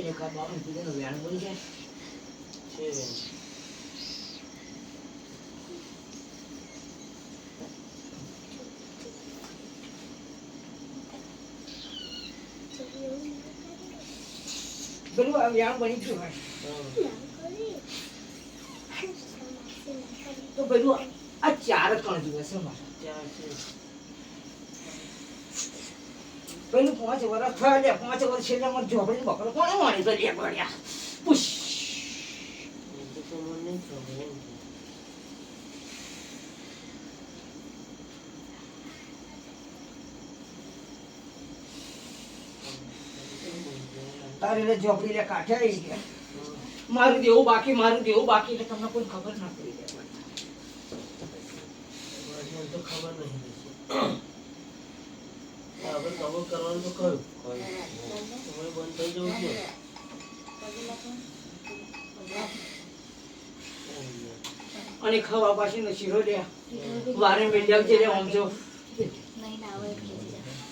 એક આ બાવન કિલોનું વ્યાણ બની જાય છે બેન. પેલું આ વ્યાણ બની ગયું હોય. તો પેલું આ ચાર ત્રણ જોઈએ છે મારે પેલું પાંચ વર્ષ થયા લે પાંચ વર્ષ છેલ્લે મને ઝોપડી બકરો કોણે મારી તો લે પડ્યા પુશ એ તો તો મને નહીં ખબર એમ કે. તારે એટલે ઝોપડી લે કાઠે આવી ગયા મારું દેવું બાકી મારું દેવું બાકી એટલે તમને કોઈ ખબર ના પડી જાય. તો ખબર નહીં આપણે હવે ખબર કરવાનું તો તમે બંધ થઈ જવું છે અને ખવા પાછી નસીરો લ્યા. મારે વારે મેળ્યા છે લે આમ જો. નહીં ના આવે એટલે.